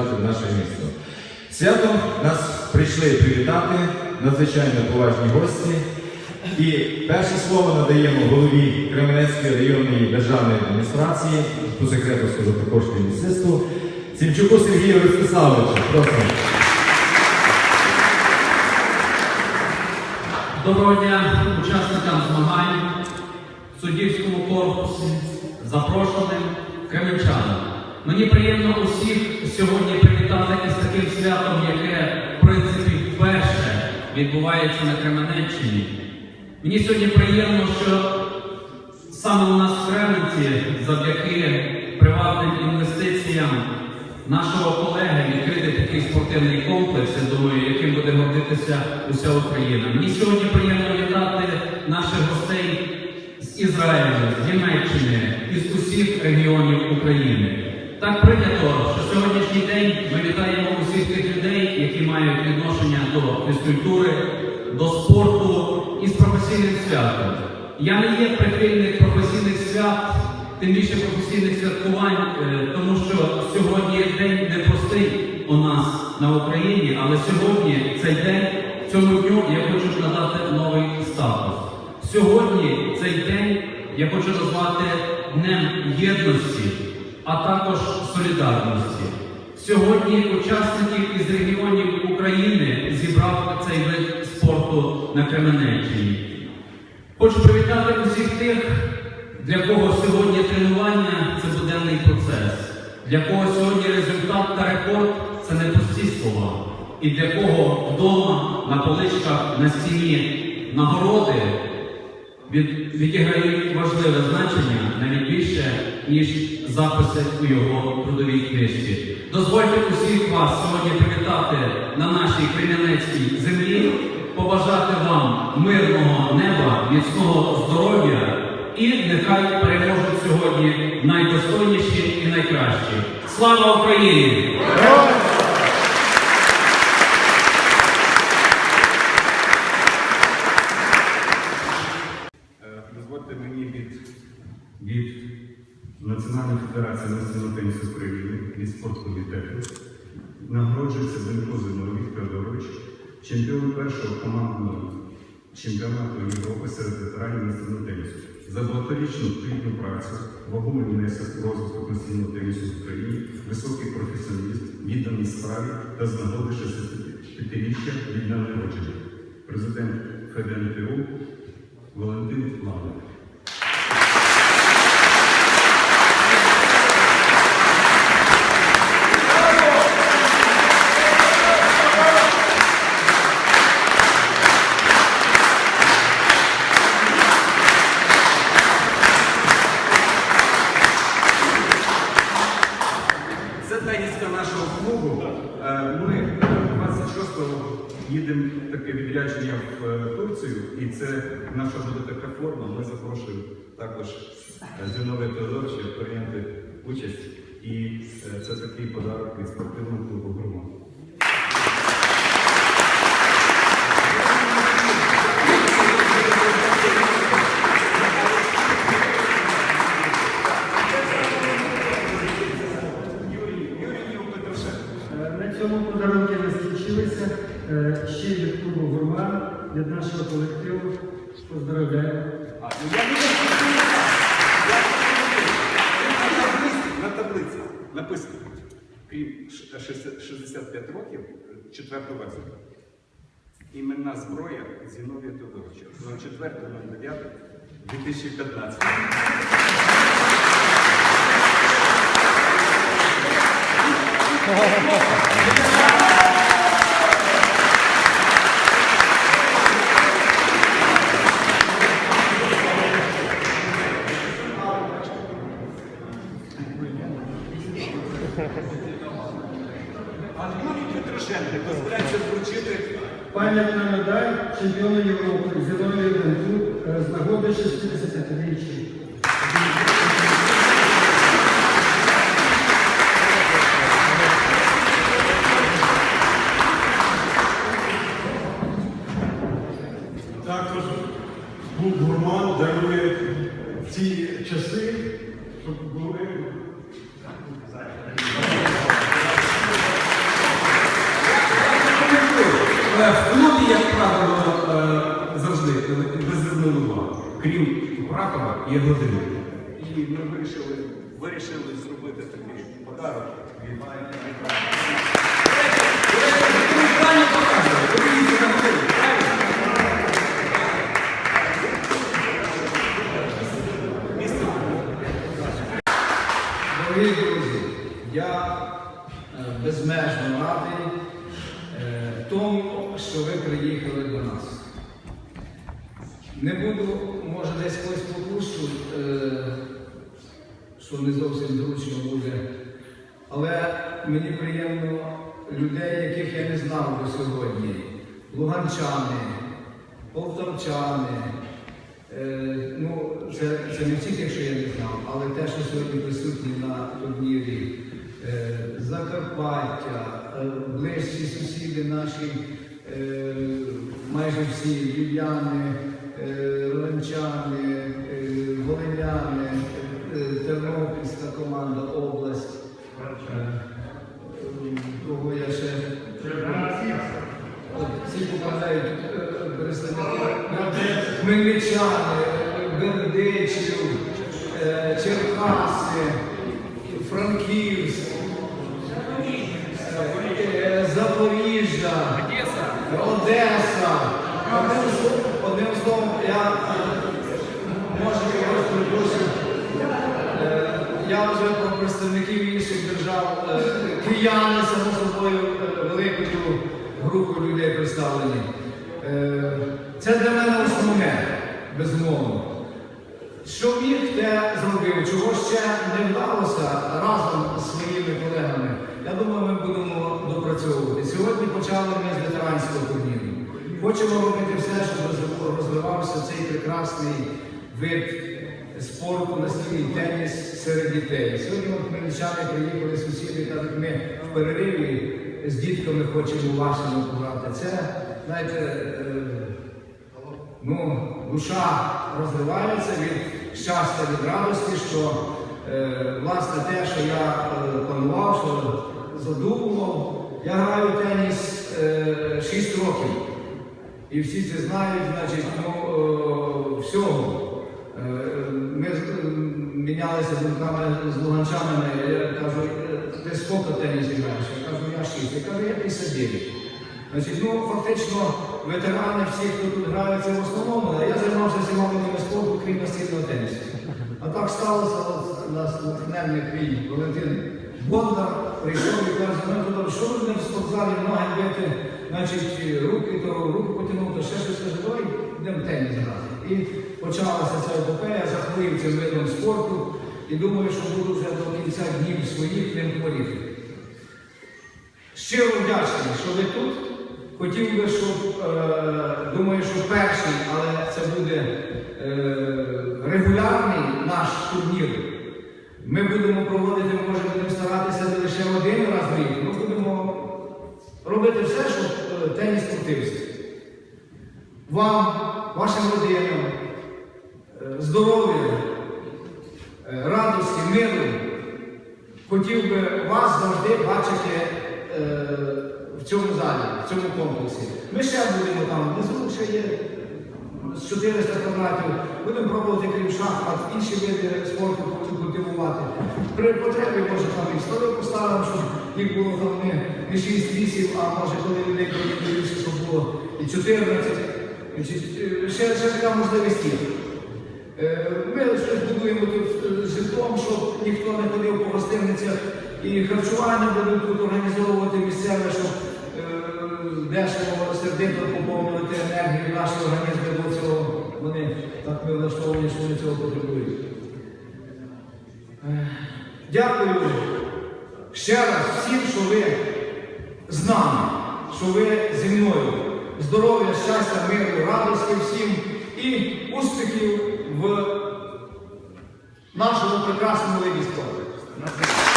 приїжджати в наше місто. Святом нас прийшли привітати надзвичайно поважні гості. І перше слово надаємо голові Кременецької районної державної адміністрації, по секрету скажу також фінансисту, Сімчуку Сергію Ростиславовичу. Просимо. Доброго дня учасникам змагань, суддівському корпусі, запрошеним кременчанам. Мені приємно усіх сьогодні привітати із таким святом, яке, в принципі, вперше відбувається на Кременеччині. Мені сьогодні приємно, що саме у нас в Кременці, завдяки приватним інвестиціям нашого колеги відкрити такий спортивний комплекс, я думаю, яким буде гордитися уся Україна. Мені сьогодні приємно вітати наших гостей з Ізраїлю, з Німеччини, із усіх регіонів України. Так прийнято, що сьогоднішній день ми вітаємо усіх тих людей, які мають відношення до фізкультури, до спорту і з професійним святом. Я не є прихильник професійних свят, тим більше професійних святкувань, е, тому що сьогодні день непростий у нас на Україні, але сьогодні цей день, цьому дню я хочу надати новий статус. Сьогодні цей день я хочу назвати Днем єдності, а також солідарності. Сьогодні учасників із регіонів України зібрав цей вид спорту на Кременеччині. Хочу привітати усіх тих, для кого сьогодні тренування це буденний процес, для кого сьогодні результат та рекорд це не пусті слова, і для кого вдома на поличках на стіні нагороди відіграють важливе значення навіть більше, ніж записи у його трудовій книжці. Дозвольте усіх вас сьогодні привітати на нашій крем'янецькій землі, побажати вам мирного неба, міцного здоров'я і нехай переможуть сьогодні найдостойніші і найкращі. Слава Україні! Е, Дозвольте мені від, від Національної федерації настільного тенісу України від спорткомітету нагороджується Денко Зиновій Федорович, чемпіон першого командного чемпіонату Європи серед ветеранів настільного тенісу. За багаторічну плідну працю, вагомий внесок у розвиток настільного тенісу в Україні, високий професіоналіст, відданий справі та з нагоди 65-річчя від народження. Президент ФДНТУ Валентин Лавик. І це наша буде така форма. Ми запрошуємо також е, Зіновія Теодоровича прийняти участь. І е, це такий подарок від спортивного клубу Гурман. Від нашого колективу. Поздравляю. А, ну я не на таблиці, на таблиці написано. Крім 65 років, е, четверту. Іменна зброя Зіновія Тодоровича. 04.09 2015. А Пам'ятна медаль чемпіона Європи Зіновій Венту з нагоди 60-річчя. Також клуб гурман дарує ці часи, щоб були. е, в клубі, як правило, е, завжди безземну увагу. Крім прапора, є годинник. І ми вирішили, вирішили зробити такий подарок від? Дорогі друзі, я е, безмежно радий тому, що ви приїхали до нас. Не буду, може, десь когось покушу, е, що не зовсім зручно буде. Але мені приємно людей, яких я не знав до сьогодні. Луганчани, полтавчани. Е, ну, це, це не всіх, якщо я не знав, але те, що сьогодні присутні на турнірі. Е, Закарпаття, е, ближчі сусіди наші, е, майже всі львів'яни, е, волиняни, Тернопільська команда, область. Кого я ще всі попадають представники Хмельничани, Бердичів, Черкаси, Франківськ, Запоріжжя, Одеса. Одним словом- я може когось припущу. Е, Я вже про представників інших держав, е, кияни, само собою, е, великою групою людей представлені. Це для мене основне, безумовно. Що міг, те зробив, чого ще не вдалося разом з своїми колегами. Я думаю, ми будемо допрацьовувати. Сьогодні почали ми з ветеранського турніру. Хочемо робити все, щоб розвивався цей прекрасний вид спорту, настільний теніс серед дітей. Сьогодні от хмельничани приїхали сусіди, кажуть, ми в перериві з дітками хочемо вашими пограти. Це, знаєте, е, ну, душа розривається від щастя, від радості, що е, власне те, що я е, планував, що задумував, я граю теніс е, 6 років. І всі це знають, значить, ну, е, всього. Е, Ми мінялися думками з луганчанами. Я кажу, «Е, ти скільки тенісів граєш? Я кажу, я 6. Я кажу, я 59. Значить, ну, фактично, ветерани, всі, хто тут грають, це в основному, а я займався всіма видами спорту, крім настільного тенісу. А так сталося, у нас натхненний твій Валентин Бондар прийшов і каже, ну туди, що ви не в спортзалі ноги бити, значить, руки, то руку потягнув, то ще щось каже, давай йдемо теніс грати. І почалася ця епопея, захворів цим видом спорту і думаю, що буду вже до кінця днів своїх ним хворіти. Щиро вдячний, що ви тут. Хотів би, щоб, е, думаю, що перший, але це буде е, регулярний наш турнір. Ми будемо проводити, може, будемо старатися не лише один раз в рік. Ми будемо робити все, щоб е, теніс крутився. Вам, вашим родинам, е, здоров'я, е, радості, миру. Хотів би вас завжди бачити в цьому залі, в цьому комплексі. Ми ще будемо там, внизу ще є з 400 квадратів. Будемо пробувати, крім шахмат, інші види спорту культивувати. При потребі, може, там і столи поставимо, щоб їх було там не, не 6-8, а може, коли людей більше, щоб було і 14. Значить, е, Ще, ще така можливість є. Е, Ми щось будуємо тут е, житлом, щоб ніхто не ходив по гостиницях. І харчування будемо тут організовувати місцеве, щоб дешево сердито поповнювати енергію до цього. Вони так ми влаштовані, що вони цього потребують. Дякую ще раз всім, що ви з нами, що ви зі мною. Здоров'я, щастя, миру, радості всім і успіхів в нашому прекрасному спорту.